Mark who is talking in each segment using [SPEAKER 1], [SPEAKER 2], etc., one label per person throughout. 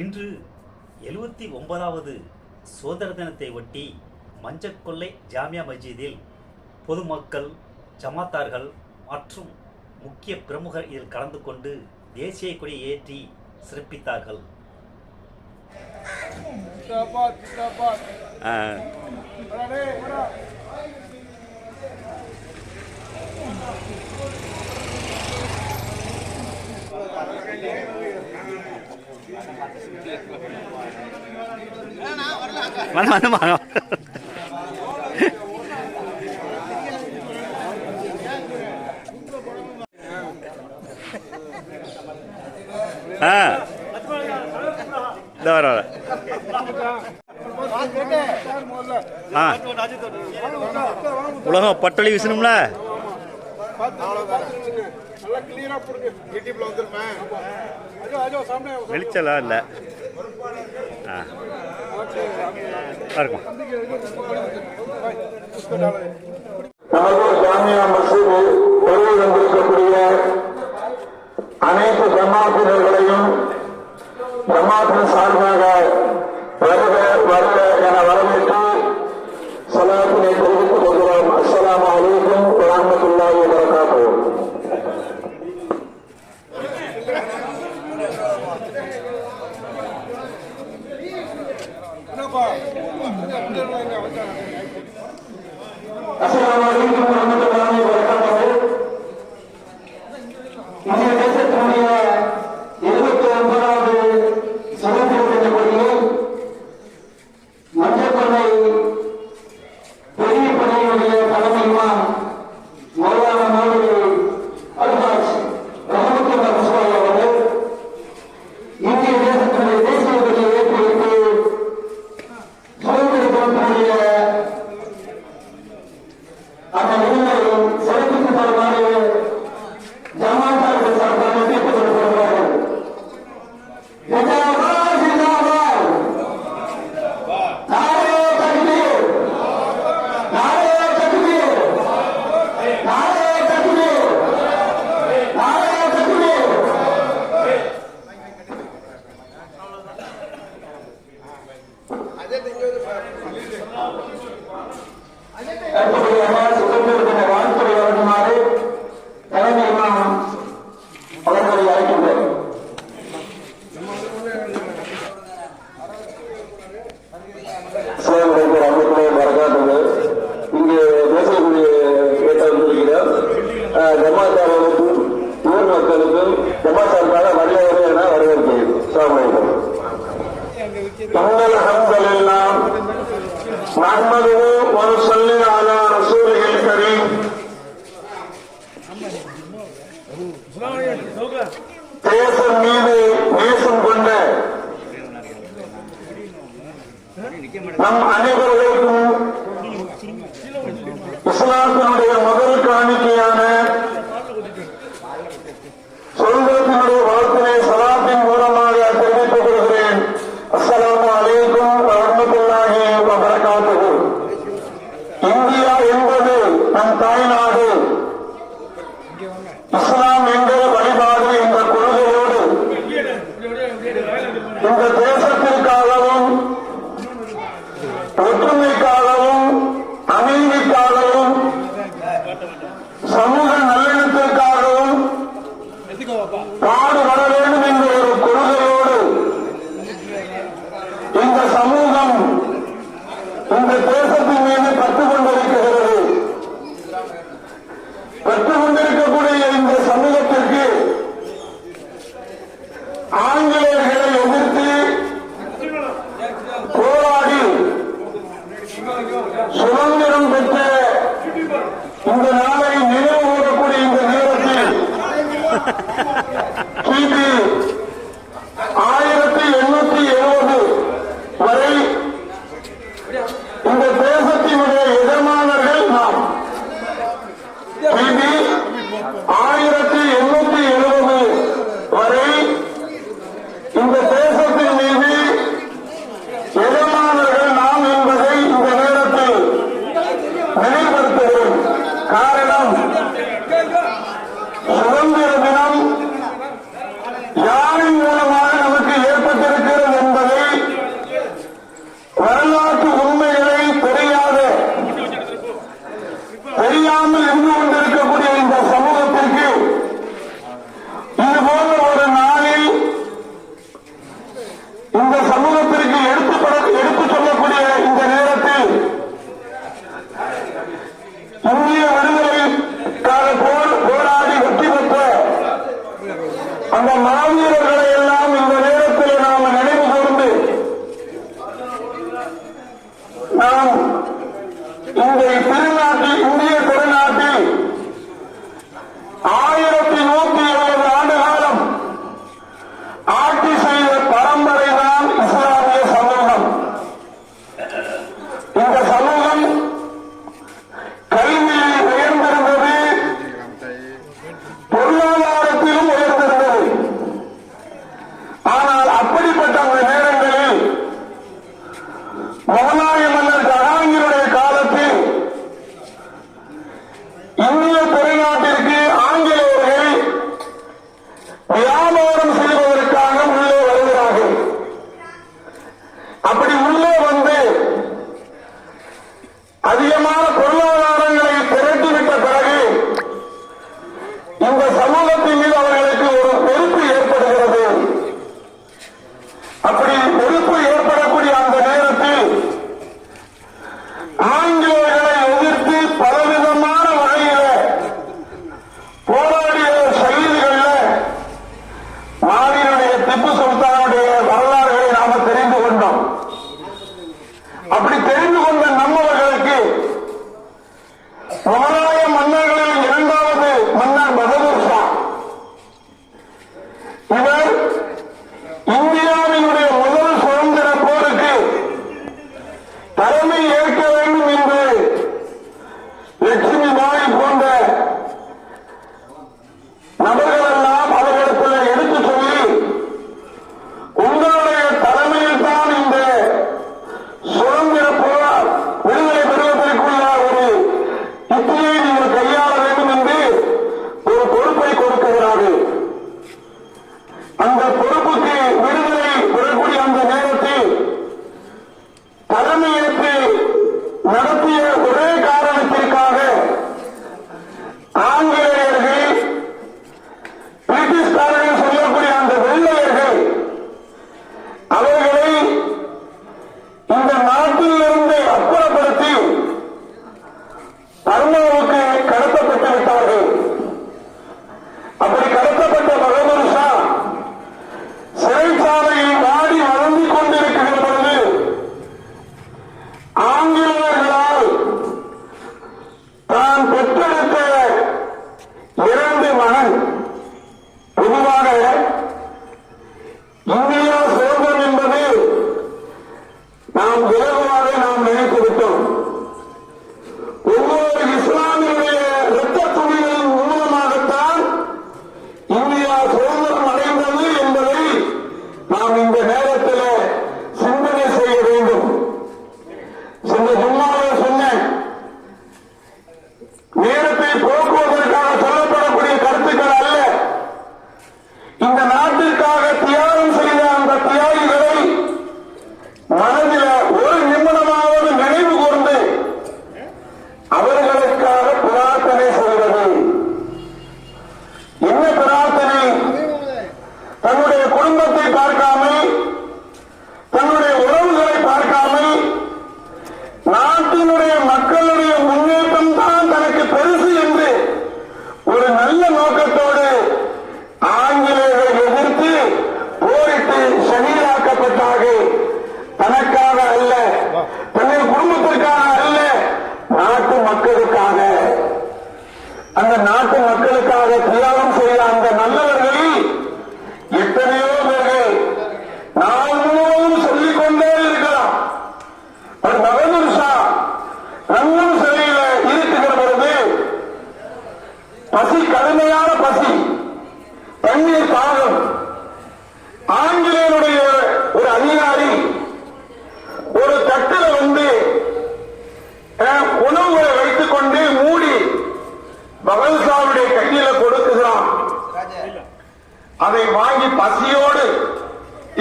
[SPEAKER 1] இன்று எழுபத்தி ஒன்பதாவது சுதந்திர தினத்தை ஒட்டி மஞ்சக்கொள்ளை ஜாமியா மஸ்ஜிதில் பொதுமக்கள் ஜமாத்தார்கள் மற்றும் முக்கிய பிரமுகர் இதில் கலந்து கொண்டு தேசிய கொடி ஏற்றி சிறப்பித்தார்கள்.
[SPEAKER 2] Thank you.
[SPEAKER 1] வரலாம் வரலாம் வாங்க ஆ இந்த ஆ உலகம் பட்டளி வீசணும்ல வெளிச்சலாம் இல்லை? ஆ. இருக்கும்.
[SPEAKER 3] சாமியா மசூது Otro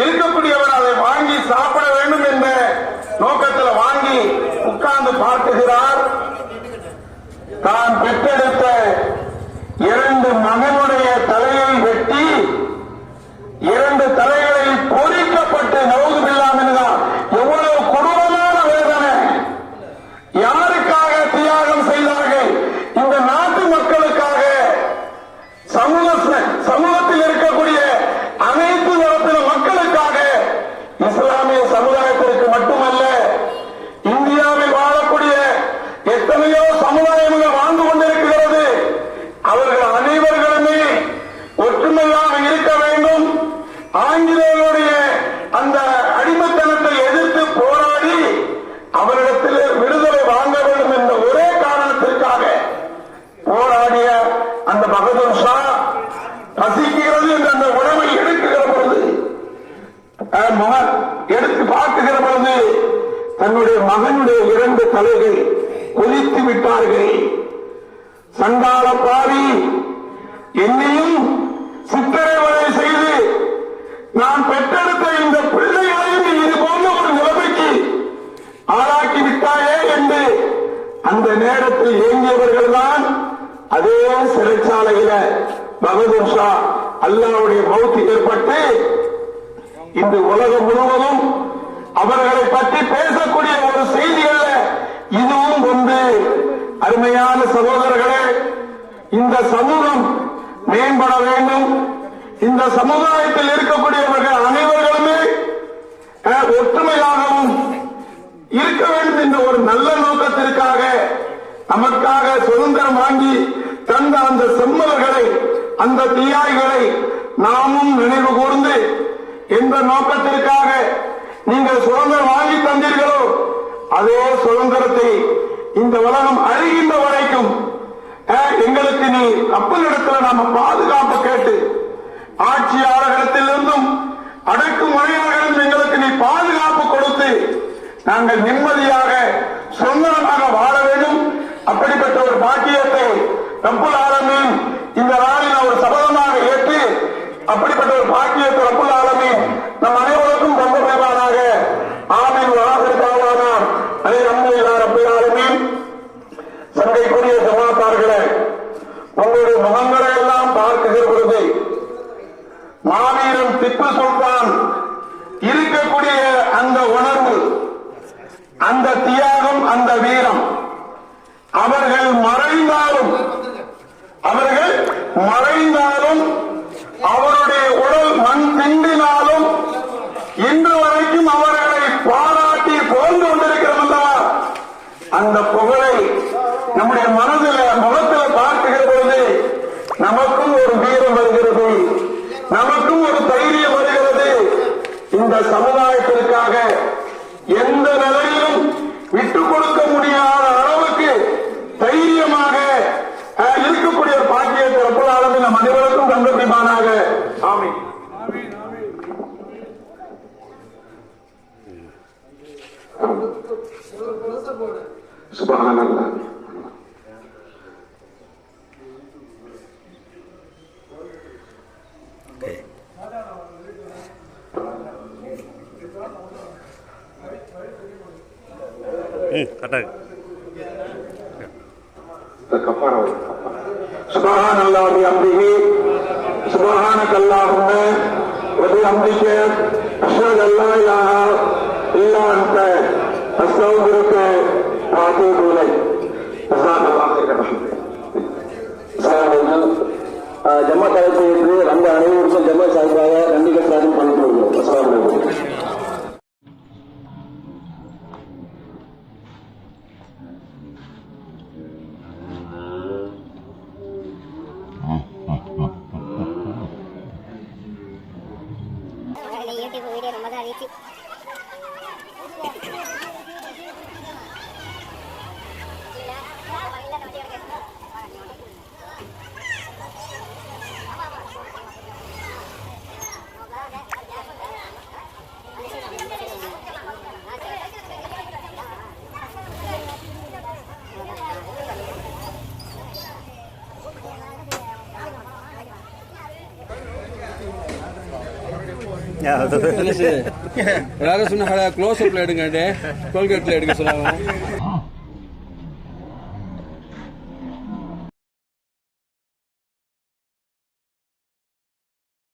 [SPEAKER 3] இருக்கக்கூடியவர் அதை வாங்கி சாப்பிட வேண்டும் என்ற நோக்கத்தில் வாங்கி உட்கார்ந்து பார்க்குகிறார். தான் பெற்றெடுத்த மகன் எடுத்து பார்க்குகிற பொழுது தன்னுடைய மகனுடைய இரண்டு தலைகள் கொதித்து விட்டார்கள். சண்டாள பாவி என்னையும் சித்திரவதை செய்து நான் பெற்றெடுத்த இந்த பிள்ளைகளையும் இது போன்ற ஒரு நிலைமைக்கு ஆளாக்கி விட்டாயே என்று அந்த நேரத்தில் இயங்கியவர்கள் தான் அதே சிறைச்சாலையில பகதூர் ஷா அல்லாவுடைய மௌத்து ஏற்பட்டு இந்த உலகம் முழுவதும் அவர்களை பற்றி பேசக்கூடிய ஒரு செய்தி அல்ல. இதுவும் ஒன்று. அருமையான சகோதரர்களே இந்த சமூகம் மேம்பட வேண்டும். இந்த சமுதாயத்தில் இருக்கக்கூடியவர்கள் அனைவர்களுமே ஒற்றுமையாகவும் இருக்க வேண்டும் என்ற ஒரு நல்ல நோக்கத்திற்காக நமக்காக சுதந்திரம் வாங்கி தந்த அந்த செம்மல்களை அந்த தியாகிகளை நாமும் நினைவு கூர்ந்து எந்த நோக்கத்திற்காக நீங்கள் சுதந்திரம் வாங்கி தந்தீர்களோ அதே சுதந்திரத்தை இந்த உலகம் அழிகின்ற வரைக்கும் எங்களுக்கு நீ கப்பலிடத்துல நாம பாதுகாப்பு கேட்டு ஆட்சியாளர்களிடத்திலிருந்தும் அடக்குமுறையாளர்களும் எங்களுக்கு நீ பாதுகாப்பு கொடுத்து நாங்கள் நிம்மதியாக சுதந்திரமாக வாழ வேண்டும். அப்படிப்பட்ட ஒரு பாக்கியத்தை
[SPEAKER 1] ரொம்ப ம் கரெக்டாக
[SPEAKER 3] كفاره سبحان الله وبحمده سبحانك اللهم وبحمدك اشهد ان لا اله الا انت استغفرك واتوب اليك جزاك الله خيرا
[SPEAKER 4] ஜம்மா தலைப்பு அந்த அனைவருக்கும் ஜம்மா சார்பாக நன்றிகள் சார்பில் பண்ணிக் கொள்கிறோம்
[SPEAKER 5] எல்லாரும் சொன்ன க்ளோஸ் அப்ல எடுங்க டோல்கேட்ல எடுக்க சொன்னாங்க.